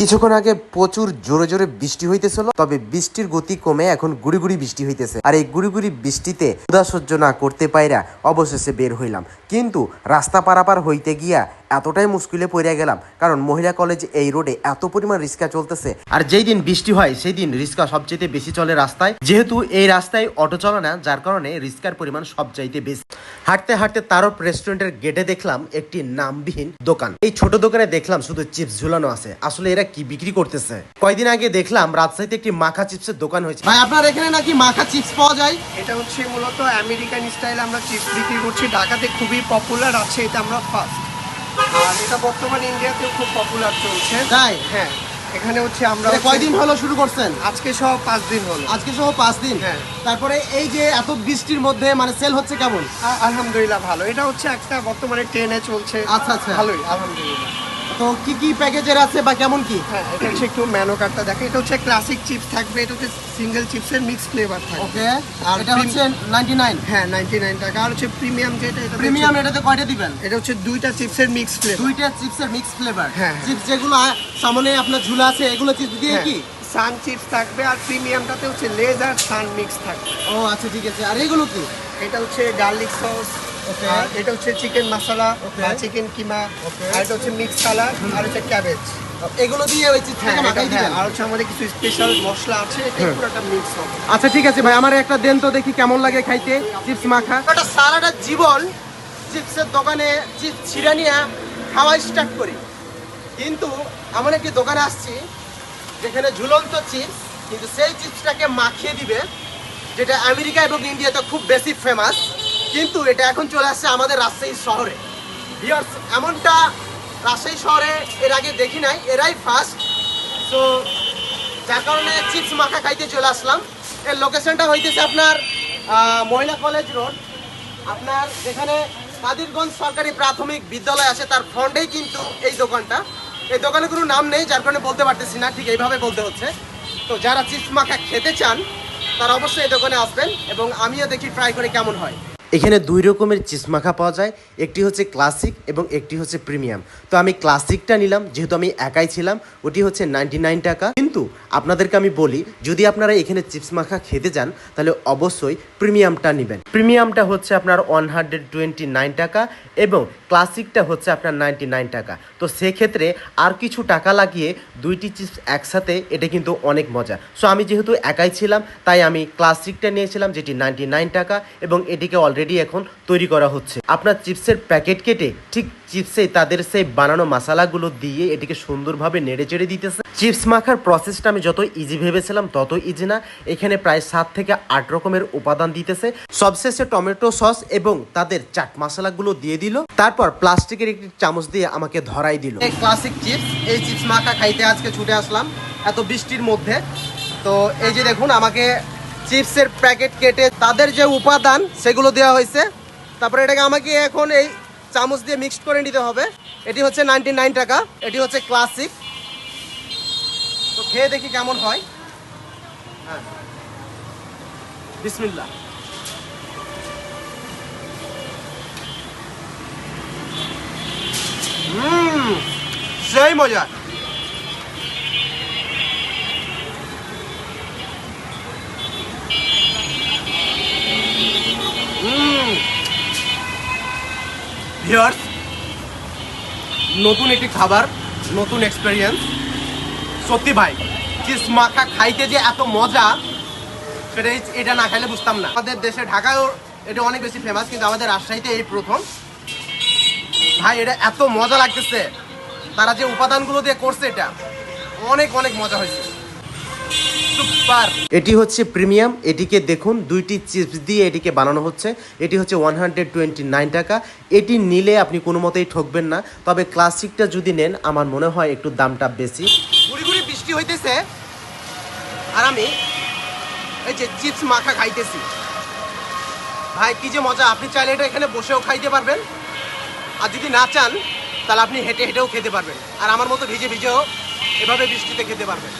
কিছুক্ষণ আগে প্রচুর জোরে জোরে বৃষ্টি হইতেছিল, তবে বৃষ্টির গতি কমে এখন গুড়ি গুড়ি বৃষ্টি হইতেছে। আর এই গুড়ি গুড়ি বৃষ্টিতে উদাসহ্য সহ্য না করতে পাইরা অবশেষে বের হইলাম। কিন্তু রাস্তা পারাপার হইতে গিয়া এতটাই মুশকিলে পড়ে গেলাম কারণ মহিলা কলেজ এই রোডে এত পরিমাণ রিক্সা চলতেছে। আর যেই দিন বৃষ্টি হয় সেই দিন রিক্সা সবচেয়ে বেশি চলে রাস্তায়। যেহেতু এই রাস্তায় অটো চলে না যার কারণে রিক্সার পরিমাণ সবচাইতে বেশি। হাঁটতে হাঁটতে তারপ রেস্টুরেন্টের গেটে দেখলাম একটি নামবিহীন দোকান। এই ছোট দোকানে দেখলাম শুধু চিপস ঝুলানো আছে। আসলে এরা কি বিক্রি করতেছে? কয়দিন আগে দেখলাম রাজশাহীতে একটি মাখা চিপসের দোকান হয়েছে। ভাই আপনার এখানে নাকি মাখা চিপস পাওয়া যায়? এটা হচ্ছে মূলত আমেরিকান স্টাইল আমরা চিপস বিক্রি করছি। ঢাকাতে খুবই পপুলার আছে এটা আমরা ফার্স্ট আর এটা বর্তমানে ইন্ডিয়াতেও খুব পপুলার চলছে। তাই? হ্যাঁ এখানে হচ্ছে আমরা কয়দিন হলো শুরু করছেন? আজকে সহ পাঁচ দিন হলো। আজকে সহ পাঁচ দিন? হ্যাঁ। তারপরে এই যে এত বৃষ্টির মধ্যে মানে সেল হচ্ছে কেমন? আলহামদুলিল্লাহ ভালো। এটা হচ্ছে একটা বর্তমানে ট্রেনে চলছে। আচ্ছা, আচ্ছা। ভালোই আলহামদুলিল্লাহ। তো কি কি প্যাকেজের আছে বা কেমন কি? হ্যাঁ এটা হচ্ছে একটু ম্যানো কার্ডটা দেখে এটা হচ্ছে ক্লাসিক চিপস থাকবে এটা হচ্ছে সিঙ্গেল চিপসের মিক্স ফ্লেভার থাকবে। ওকে আর এটা হচ্ছে 99 হ্যাঁ নাইনটি নাইন টাকা। আর হচ্ছে প্রিমিয়াম যেটা এটা প্রিমিয়াম এটাতে কয়টা দিবেন? এটা হচ্ছে দুইটা চিপসের মিক্স ফ্লেভার দুইটা চিপসের মিক্স ফ্লেভার হ্যাঁ, হ্যাঁ। চিপস যেগুলো সামনে আপনার ঝুলা আছে এগুলো চিপস দিয়ে কি? সান চিপস থাকবে আর প্রিমিয়ামটাতে হচ্ছে লেজ আর সান মিক্স থাকবে। ও আচ্ছা ঠিক আছে। আর এগুলো কি? এটা হচ্ছে গার্লিক সস. আর এটা হচ্ছে চিকেন মশলা বা চিকেন কিমা আর এটা হচ্ছে মিক্স সালাদ আর হচ্ছে ক্যাবেজ এগুলো দিয়ে ওই চিপসটাকে মাখাই আর হচ্ছে আমাদের কিছু স্পেশাল মশলা আছে পুরোটা মিক্স হবে। আচ্ছা ঠিক আছে ভাই আমার একটা দেন তো দেখি কেমন লাগে খাইতে চিপস মাখা। ওটা সারাটা জীবন চিপসের দোকানে চিপস ছিঁড়ে নিয়ে খাওয়া স্টার্ট করি। কিন্তু এমন একটি দোকানে আসছি যেখানে ঝুলন্ত চিপস কিন্তু সেই চিপসটাকে মাখিয়ে দিবে যেটা আমেরিকা এবং ইন্ডিয়াতে খুব বেশি ফেমাস কিন্তু এটা এখন চলে আসছে আমাদের রাজশাহী শহরে। এমনটা রাজশাহী শহরে এর আগে দেখি নাই, এরাই ফার্স্ট সো যার কারণে চিপস মাখা খাইতে চলে আসলাম। এর লোকেশনটা হইতেছে আপনার মহিলা কলেজ রোড আপনার যেখানে কাদিরগঞ্জ সরকারি প্রাথমিক বিদ্যালয় আছে, তার ফ্রন্টেই কিন্তু এই দোকানটা। এই দোকানে কোনো নাম নেই, যার কারণে বলতে পারতেছি না, ঠিক এইভাবে বলতে হচ্ছে। তো যারা চিপস মাখা খেতে চান, তারা অবশ্যই এই দোকানে আসবেন এবং আমিও দেখি ট্রাই করে কেমন হয়। এখানে দুই রকমের চিসমাখা পাওয়া যায়, একটি হচ্ছে ক্লাসিক এবং একটি হচ্ছে প্রিমিয়াম। তো আমি ক্লাসিকটা নিলাম, যেহেতু আমি একাই ছিলাম, ওটি হচ্ছে নাইনটি নাইন টাকা। কিন্তু আপনাদেরকে আমি বলি, যদি আপনারা এখানে চিপস মাখা খেতে যান, তাহলে অবশ্যই প্রিমিয়ামটা নেবেন। প্রিমিয়ামটা হচ্ছে আপনার ওয়ান হান্ড্রেড টোয়েন্টি নাইন টাকা এবং ক্লাসিকটা হচ্ছে আপনার নাইনটি নাইন টাকা। তো সেক্ষেত্রে আর কিছু টাকা লাগিয়ে দুইটি চিপস একসাথে, এটা কিন্তু অনেক মজা। সো আমি যেহেতু একাই ছিলাম, তাই আমি ক্লাসিকটা নিয়েছিলাম, যেটি নাইনটি নাইন টাকা এবং এটিকে অলরেডি এখন তৈরি করা হচ্ছে। আপনার চিপসের প্যাকেট কেটে ঠিক চিপসে তাদের সেই বানানো মশালাগুলো দিয়ে এটিকে সুন্দরভাবে নেড়ে চেড়ে দিতেছে। চিপস মাখার প্রসেসটা আমি যত ইজি ভেবেছিলাম তত ইজি না। এখানে প্রায় সাত থেকে আট রকমের উপাদান দিতেছে। সবশেষে টমেটো সস এবং তাদের চাট মশলাগুলো দিয়ে দিল। তারপর প্লাস্টিকের একটি চামচ দিয়ে আমাকে ধরাই দিল। ক্লাসিক চিপস এই চিপস মাখা খাইতে আজকে ছুটে আসলাম এত বৃষ্টির মধ্যে। তো এই যে দেখুন, আমাকে চিপসের প্যাকেট কেটে তাদের যে উপাদান, সেগুলো দেওয়া হয়েছে। তারপরে এটাকে আমাকে এখন এই চামচ দিয়ে মিক্সড করে নিতে হবে। এটি হচ্ছে নাইনটি নাইন টাকা। এটি হচ্ছে ক্লাসিক তো খেয়ে দেখি কেমন হয়। হ্যাঁ। বিসমিল্লা সেই মজা। নতুন একটি খাবার নতুন এক্সপেরিয়েন্স সত্যি ভাই চিজ মাখা খাইতে যে এত মজা, সেটা এটা না খাইলে বুঝতাম না। আমাদের দেশে ঢাকায়ও এটা অনেক বেশি ফেমাস কিন্তু আমাদের রাজশাহীতে এই প্রথম। ভাই, এটা এত মজা লাগতেছে। তারা যে উপাদানগুলো দিয়ে করছে এটা, অনেক অনেক মজা হয়েছে। এটি হচ্ছে প্রিমিয়াম, এটিকে দেখুন, দুইটি চিপস দিয়ে এটিকে বানানো হচ্ছে। এটি হচ্ছে ওয়ান টাকা। এটি নিলে আপনি কোনো মতেই ঠকবেন না। তবে ক্লাসিকটা যদি নেন, আমার মনে হয় একটু দামটা বেশি। বৃষ্টি হইতেছে? আর আমি এই যে চিপস মাখা খাইতেছি। ভাই, কি যে মজা, আপনি চাইলে এটা এখানে বসেও খাইতে পারবেন। আর যদি না চান, তাহলে আপনি হেঁটে হেঁটেও খেতে পারবেন। আর আমার মতো ভিজে ভিজেও এভাবে বৃষ্টিতে খেতে পারবেন।